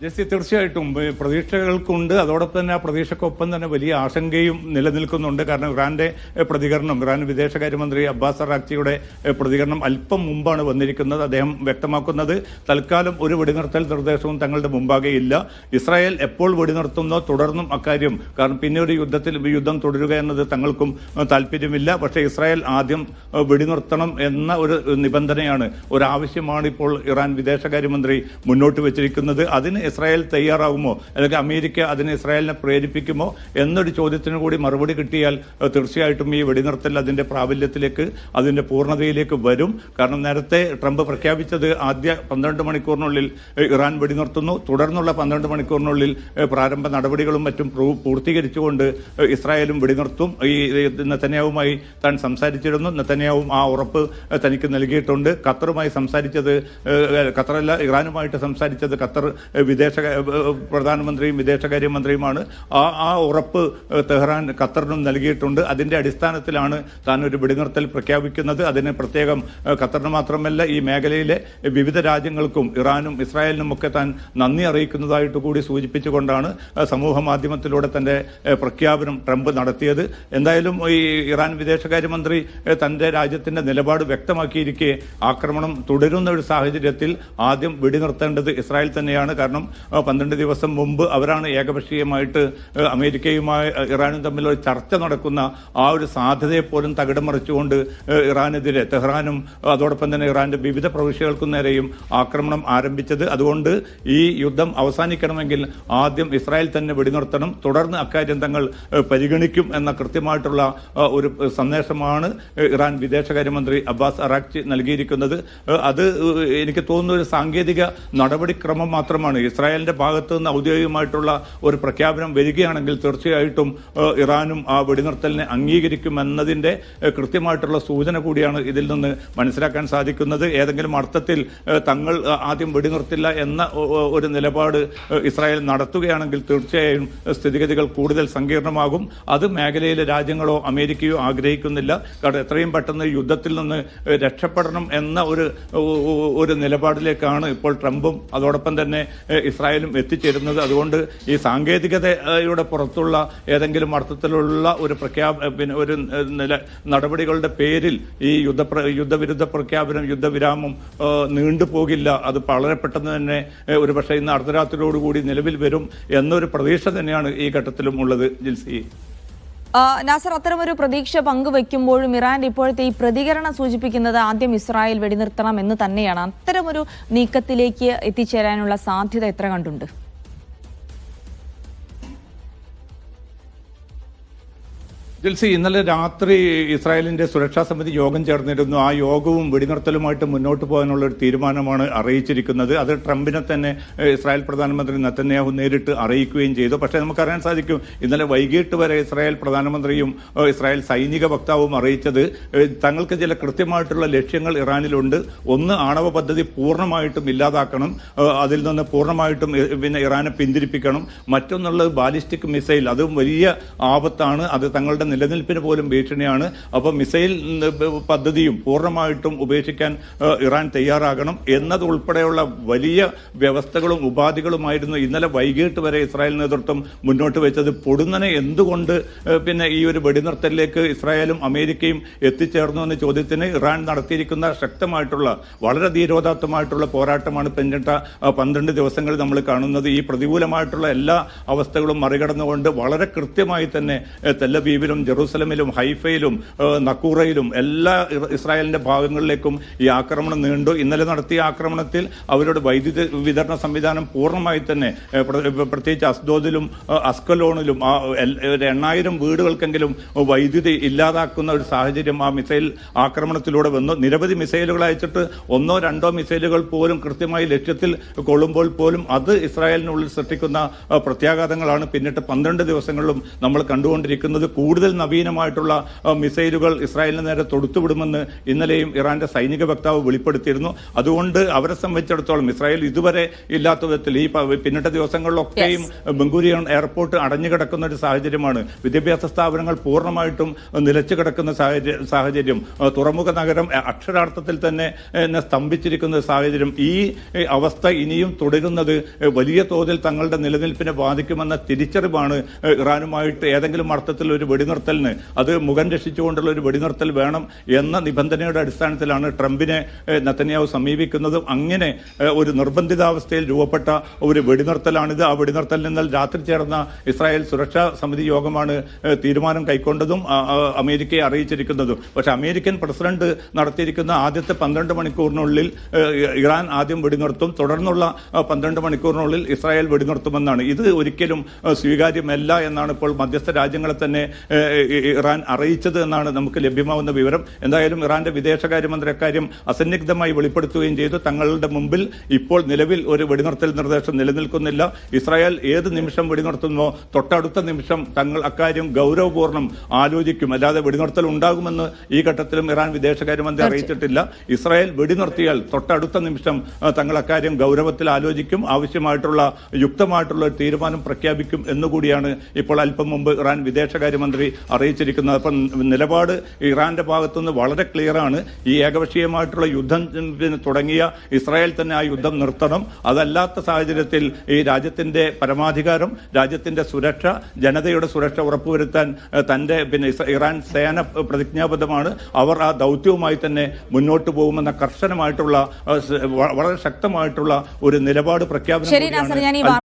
Jessy തീർച്ചയായിട്ടും പ്രതീക്ഷകൾക്കുണ്ട്. അതോടൊപ്പം തന്നെ ആ പ്രതീക്ഷക്കൊപ്പം തന്നെ വലിയ ആശങ്കയും നിലനിൽക്കുന്നുണ്ട്. കാരണം ഇറാന്റെ പ്രതികരണം ഇറാൻ വിദേശകാര്യമന്ത്രി അബ്ബാസ് അറാക്ചിയുടെ പ്രതികരണം അല്പം മുമ്പാണ് വന്നിരിക്കുന്നത്. അദ്ദേഹം വ്യക്തമാക്കുന്നത് തൽക്കാലം ഒരു വെടിനിർത്തൽ നിർദ്ദേശവും തങ്ങളുടെ മുമ്പാകെ ഇല്ല. ഇസ്രായേൽ എപ്പോൾ വെടിനിർത്തുന്നോ തുടർന്നും അക്കാര്യം കാരണം പിന്നെ ഒരു യുദ്ധത്തിൽ യുദ്ധം തുടരുക എന്നത് തങ്ങൾക്കും താല്പര്യമില്ല. പക്ഷേ ഇസ്രായേൽ ആദ്യം വെടിനിർത്തണം എന്ന ഒരു നിബന്ധനയാണ് ഒരു ആവശ്യമാണ് ഇപ്പോൾ ഇറാൻ വിദേശകാര്യമന്ത്രി മുന്നോട്ട് വെച്ചിരിക്കുന്നത്. അതിന് ഇസ്രായേൽ തയ്യാറാകുമോ അല്ലെങ്കിൽ അമേരിക്ക അതിന് ഇസ്രായേലിനെ പ്രേരിപ്പിക്കുമോ? എന്നൊരു ചോദ്യത്തിന് കൂടി മറുപടി കിട്ടിയാൽ തീർച്ചയായിട്ടും ഈ വെടിനിർത്തൽ അതിന്റെ പ്രാബല്യത്തിലേക്ക് അതിന്റെ പൂർണതയിലേക്ക് വരും. കാരണം നേരത്തെ ട്രംപ് പ്രഖ്യാപിച്ചത് ആദ്യ പന്ത്രണ്ട് മണിക്കൂറിനുള്ളിൽ ഇറാൻ വെടിനിർത്തുന്നു. തുടർന്നുള്ള പന്ത്രണ്ട് മണിക്കൂറിനുള്ളിൽ പ്രാരംഭ നടപടികളും മറ്റും പൂർത്തീകരിച്ചുകൊണ്ട് ഇസ്രായേലും വെടിനിർത്തും. ഈ നെത്തന്യാവുമായി താൻ സംസാരിച്ചിരുന്നു. നെത്തന്യാവും ആ ഉറപ്പ് തനിക്ക് നൽകിയിട്ടുണ്ട്. ഖത്തറുമായി സംസാരിച്ചത് ഖത്തറല്ല ഇറാനുമായിട്ട് സംസാരിച്ചത് ഖത്തർ വിദേശ പ്രധാനമന്ത്രിയും വിദേശകാര്യമന്ത്രിയുമാണ് ആ ആ ഉറപ്പ് തെഹ്റാൻ ഖത്തറിനും നൽകിയിട്ടുണ്ട്. അതിന്റെ അടിസ്ഥാനത്തിലാണ് താൻ ഒരു വെടിനിർത്തൽ പ്രഖ്യാപിക്കുന്നത്. അതിന് പ്രത്യേകം ഖത്തറിന് മാത്രമല്ല ഈ മേഖലയിലെ വിവിധ രാജ്യങ്ങൾക്കും ഇറാനും ഇസ്രായേലിനും ഒക്കെ താൻ നന്ദി അറിയിക്കുന്നതായിട്ട് കൂടി സൂചിപ്പിച്ചുകൊണ്ടാണ് സമൂഹ മാധ്യമത്തിലൂടെ തന്റെ പ്രഖ്യാപനം ട്രംപ് നടത്തിയത്. എന്തായാലും ഈ ഇറാൻ വിദേശകാര്യമന്ത്രി തന്റെ രാജ്യത്തിന്റെ നിലപാട് വ്യക്തമാക്കിയിരിക്കെ ആക്രമണം തുടരുന്ന ഒരു സാഹചര്യത്തിൽ ആദ്യം വെടിനിർത്തേണ്ടത് ഇസ്രായേൽ തന്നെയാണ്. കാരണം പന്ത്രണ്ട് ദിവസം മുമ്പ് അവരാണ് ഏകപക്ഷീയമായിട്ട് അമേരിക്കയുമായി ഇറാനും തമ്മിൽ ഒരു ചർച്ച നടക്കുന്ന ആ ഒരു സാധ്യതയെ പോലും തകിടം മറിച്ചുകൊണ്ട് ഇറാനെതിരെ തെഹ്റാനും അതോടൊപ്പം തന്നെ ഇറാന്റെ വിവിധ പ്രവിശ്യകൾക്കും നേരെയും ആക്രമണം ആരംഭിച്ചത്. അതുകൊണ്ട് ഈ യുദ്ധം അവസാനിക്കണമെങ്കിൽ ആദ്യം ഇസ്രായേൽ തന്നെ വെടിനിർത്തണം തുടർന്ന് അക്കാര്യം തങ്ങൾ പരിഗണിക്കും എന്ന കൃത്യമായിട്ടുള്ള ഒരു സന്ദേശമാണ് ഇറാൻ വിദേശകാര്യമന്ത്രി അബ്ബാസ് അറാഖ്ചി നൽകിയിരിക്കുന്നത്. അത് എനിക്ക് തോന്നുന്ന ഒരു സാങ്കേതിക നടപടിക്രമം മാത്രമാണ് ഇസ്രായേലിന്റെ ഭാഗത്ത് നിന്ന് ഔദ്യോഗികമായിട്ടുള്ള ഒരു പ്രഖ്യാപനം വരികയാണെങ്കിൽ തീർച്ചയായിട്ടും ഇറാനും ആ വെടിനിർത്തലിനെ അംഗീകരിക്കുമെന്നതിന്റെ ഏഹ്, കൃത്യമായിട്ടുള്ള സൂചന കൂടിയാണ് ഇതിൽ നിന്ന് മനസ്സിലാക്കാൻ സാധിക്കുന്നത്. ഏതെങ്കിലും അർത്ഥത്തിൽ തങ്ങൾ ആദ്യം വെടിനിർത്തില്ല എന്ന ഒരു നിലപാട് ഇസ്രായേൽ നടത്തുകയാണെങ്കിൽ തീർച്ചയായും സ്ഥിതിഗതികൾ കൂടുതൽ സങ്കീർണമാകും. അത് മേഖലയിലെ രാജ്യങ്ങളോ അമേരിക്കയോ ആഗ്രഹിക്കുന്നില്ല. കാരണം എത്രയും പെട്ടെന്ന് യുദ്ധത്തിൽ നിന്ന് രക്ഷപ്പെടണം എന്ന ഒരു ഒരു നിലപാടിലേക്കാണ് ഇപ്പോൾ ട്രംപും അതോടൊപ്പം തന്നെ ഇസ്രായേലും എത്തിച്ചേരുന്നത്. അതുകൊണ്ട് ഈ സാങ്കേതികതയുടെ പുറത്തുള്ള ഏതെങ്കിലും അർത്ഥത്തിലുള്ള ഒരു പ്രഖ്യാപ പിന്നെ ഒരു നില നടപടികളുടെ പേരിൽ ഈ യുദ്ധ യുദ്ധവിരുദ്ധ പ്രഖ്യാപനം യുദ്ധവിരാമം നീണ്ടുപോകില്ല. അത് വളരെ പെട്ടെന്ന് തന്നെ ഒരു ഒരുപക്ഷെ ഇന്ന് അർദ്ധരാത്രിയോടുകൂടി നിലവിൽ വരും എന്നൊരു പ്രതീക്ഷ തന്നെയാണ് ഈ ഘട്ടത്തിലും ഉള്ളത് ജിൽസി. നാസർ അത്തരമൊരു പ്രതീക്ഷ പങ്കുവെക്കുമ്പോഴും ഇറാന്റെ ഇപ്പോഴത്തെ ഈ പ്രതികരണം സൂചിപ്പിക്കുന്നത് ആദ്യം ഇസ്രായേൽ വെടിനിർത്തണം എന്ന് തന്നെയാണ്. അത്തരമൊരു നീക്കത്തിലേക്ക് എത്തിച്ചേരാനുള്ള സാധ്യത എത്ര കണ്ടുണ്ട്? ജിൽസി ഇന്നലെ രാത്രി ഇസ്രായേലിന്റെ സുരക്ഷാ സമിതി യോഗം ചേർന്നിരുന്നു. ആ യോഗവും വെടിനിർത്തലുമായിട്ട് മുന്നോട്ട് പോകാനുള്ള ഒരു തീരുമാനമാണ് അറിയിച്ചിരിക്കുന്നത്. അത് ട്രംപിനെ തന്നെ ഇസ്രായേൽ പ്രധാനമന്ത്രി നെത്തന്യാഹു നേരിട്ട് അറിയിക്കുകയും ചെയ്തു. പക്ഷേ നമുക്കറിയാൻ സാധിക്കും ഇന്നലെ വൈകിട്ട് വരെ ഇസ്രായേൽ പ്രധാനമന്ത്രിയും ഇസ്രായേൽ സൈനിക വക്താവും അറിയിച്ചത് തങ്ങൾക്ക് ചില കൃത്യമായിട്ടുള്ള ലക്ഷ്യങ്ങൾ ഇറാനിലുണ്ട്. ഒന്ന് ആണവ പദ്ധതി പൂർണമായിട്ടും ഇല്ലാതാക്കണം. അതിൽ നിന്ന് പൂർണമായിട്ടും പിന്നെ ഇറാനെ പിന്തിരിപ്പിക്കണം. മറ്റൊന്നുള്ളത് ബാലിസ്റ്റിക് മിസൈൽ അതും വലിയ ആപത്താണ്. അത് തങ്ങളുടെ നിലനിൽപ്പിന് പോലും ഭീഷണിയാണ്. അപ്പോൾ മിസൈൽ പദ്ധതിയും പൂർണമായിട്ടും ഉപേക്ഷിക്കാൻ ഇറാൻ തയ്യാറാകണം എന്നതുൾപ്പെടെയുള്ള വലിയ വ്യവസ്ഥകളും ഉപാധികളുമായിരുന്നു ഇന്നലെ വൈകിട്ട് വരെ ഇസ്രായേൽ നേതൃത്വം മുന്നോട്ട് വെച്ചത്. പൊടുന്നനെ എന്തുകൊണ്ട് പിന്നെ ഈ ഒരു വെടിനിർത്തലിലേക്ക് ഇസ്രായേലും അമേരിക്കയും എത്തിച്ചേർന്നു എന്ന ചോദ്യത്തിന് ഇറാൻ നടത്തിയിരിക്കുന്ന ശക്തമായിട്ടുള്ള വളരെ ധീരോദാത്തമായിട്ടുള്ള പോരാട്ടമാണ് പിന്നിട്ട പന്ത്രണ്ട് ദിവസങ്ങൾ നമ്മൾ കാണുന്നത്. ഈ പ്രതികൂലമായിട്ടുള്ള എല്ലാ അവസ്ഥകളും മറികടന്നുകൊണ്ട് വളരെ കൃത്യമായി തന്നെ ഏഹ്, തെല്ലബീബിലും ജെറൂസലമിലും ഹൈഫയിലും നക്കൂറയിലും എല്ലാ ഇസ്രായേലിന്റെ ഭാഗങ്ങളിലേക്കും ഈ ആക്രമണം നീണ്ടു. ഇന്നലെ നടത്തിയ ആക്രമണത്തിൽ അവരുടെ വൈദ്യുതി വിതരണ സംവിധാനം പൂർണമായി തന്നെ പ്രത്യേകിച്ച് അസ്ദോദിലും അസ്കലോണിലും ആ ഒരു എണ്ണായിരം വീടുകൾക്കെങ്കിലും വൈദ്യുതി ഇല്ലാതാക്കുന്ന ഒരു സാഹചര്യം ആ മിസൈൽ ആക്രമണത്തിലൂടെ വന്നു. നിരവധി മിസൈലുകൾ അയച്ചിട്ട് ഒന്നോ രണ്ടോ മിസൈലുകൾ പോലും കൃത്യമായി ലക്ഷ്യത്തിൽ കൊള്ളുമ്പോൾ പോലും അത് ഇസ്രായേലിനുള്ളിൽ സൃഷ്ടിക്കുന്ന പ്രത്യാഘാതങ്ങളാണ്. പിന്നിട്ട് പന്ത്രണ്ട് ദിവസങ്ങളിലും നമ്മൾ കണ്ടുകൊണ്ടിരിക്കുന്നത് കൂടുതൽ കൂടുതൽ നവീനമായിട്ടുള്ള മിസൈലുകൾ ഇസ്രായേലിന് നേരെ തൊടുത്തുവിടുമെന്ന് ഇന്നലെയും ഇറാന്റെ സൈനിക വക്താവ് വെളിപ്പെടുത്തിയിരുന്നു. അതുകൊണ്ട് അവരെ സംബന്ധിച്ചിടത്തോളം ഇസ്രായേൽ ഇതുവരെ ഇല്ലാത്ത വിധത്തിൽ ഈ പിന്നിട്ട ദിവസങ്ങളിലൊക്കെയും ബംഗൂരിയൻ എയർപോർട്ട് അടഞ്ഞു കിടക്കുന്ന ഒരു സാഹചര്യമാണ്. വിദ്യാഭ്യാസ സ്ഥാപനങ്ങൾ പൂർണമായിട്ടും നിലച്ചു കിടക്കുന്ന സാഹചര്യം തുറമുഖ നഗരം അക്ഷരാർത്ഥത്തിൽ തന്നെ സ്തംഭിച്ചിരിക്കുന്ന സാഹചര്യം. ഈ അവസ്ഥ ഇനിയും തുടരുന്നത് വലിയ തോതിൽ തങ്ങളുടെ നിലനിൽപ്പിനെ ബാധിക്കുമെന്ന തിരിച്ചറിവാണ് ഇറാനുമായിട്ട് ഏതെങ്കിലും അർത്ഥത്തിൽ ഒരു വെടിനിർത്തലിന് അത് മുഖം രക്ഷിച്ചുകൊണ്ടുള്ള ഒരു വെടിനിർത്തൽ വേണം എന്ന നിബന്ധനയുടെ അടിസ്ഥാനത്തിലാണ് ട്രംപിനെ നത്തന്യാവ് സമീപിക്കുന്നതും. അങ്ങനെ ഒരു നിർബന്ധിതാവസ്ഥയിൽ രൂപപ്പെട്ട ഒരു വെടിനിർത്തലാണിത്. ആ വെടിനിർത്തലിൽ നിന്ന് രാത്രി ചേർന്ന ഇസ്രായേൽ സുരക്ഷാ സമിതി യോഗമാണ് തീരുമാനം കൈക്കൊണ്ടതും അമേരിക്കയെ അറിയിച്ചിരിക്കുന്നതും. പക്ഷെ അമേരിക്കൻ പ്രസിഡന്റ് നടത്തിയിരിക്കുന്ന ആദ്യത്തെ പന്ത്രണ്ട് മണിക്കൂറിനുള്ളിൽ ഇറാൻ ആദ്യം വെടിനിർത്തും തുടർന്നുള്ള പന്ത്രണ്ട് മണിക്കൂറിനുള്ളിൽ ഇസ്രായേൽ വെടിനിർത്തുമെന്നാണ്. ഇത് ഒരിക്കലും സ്വീകാര്യമല്ല എന്നാണ് ഇപ്പോൾ മധ്യസ്ഥ രാജ്യങ്ങളെ തന്നെ ഇറാൻ അറിയിച്ചത് എന്നാണ് നമുക്ക് ലഭ്യമാവുന്ന വിവരം. എന്തായാലും ഇറാന്റെ വിദേശകാര്യമന്ത്രി അക്കാര്യം അസന്നിഗ്ധമായി വെളിപ്പെടുത്തുകയും ചെയ്തു. തങ്ങളുടെ മുമ്പിൽ ഇപ്പോൾ നിലവിൽ ഒരു വെടിനിർത്തൽ നിർദ്ദേശം നിലനിൽക്കുന്നില്ല. ഇസ്രായേൽ ഏത് നിമിഷം വെടിനിർത്തുന്നോ തൊട്ടടുത്ത നിമിഷം തങ്ങൾ അക്കാര്യം ഗൗരവപൂർണം ആലോചിക്കും. അല്ലാതെ വെടിനിർത്തൽ ഉണ്ടാകുമെന്ന് ഈ ഘട്ടത്തിലും ഇറാൻ വിദേശകാര്യമന്ത്രി അറിയിച്ചിട്ടില്ല. ഇസ്രായേൽ വെടിനിർത്തിയാൽ തൊട്ടടുത്ത നിമിഷം തങ്ങൾ അക്കാര്യം ഗൗരവത്തിൽ ആലോചിക്കും. ആവശ്യമായിട്ടുള്ള യുക്തമായിട്ടുള്ള ഒരു തീരുമാനം പ്രഖ്യാപിക്കും എന്നുകൂടിയാണ് ഇപ്പോൾ അല്പം മുമ്പ് ഇറാൻ വിദേശകാര്യമന്ത്രി അറിയിച്ചിരിക്കുന്നത്. അപ്പം നിലപാട് ഇറാന്റെ ഭാഗത്തുനിന്ന് വളരെ ക്ലിയർ ആണ്. ഈ ഏകപക്ഷീയമായിട്ടുള്ള യുദ്ധം തുടങ്ങിയ ഇസ്രായേൽ തന്നെ ആ യുദ്ധം നിർത്തണം. അതല്ലാത്ത സാഹചര്യത്തിൽ ഈ രാജ്യത്തിന്റെ പരമാധികാരം രാജ്യത്തിന്റെ സുരക്ഷ ജനതയുടെ സുരക്ഷ ഉറപ്പുവരുത്താൻ തന്റെ പിന്നെ ഇറാൻ സേന പ്രതിജ്ഞാബദ്ധമാണ്. അവർ ആ ദൗത്യവുമായി തന്നെ മുന്നോട്ട് പോകുമെന്ന കർശനമായിട്ടുള്ള വളരെ ശക്തമായിട്ടുള്ള ഒരു നിലപാട് പ്രഖ്യാപനം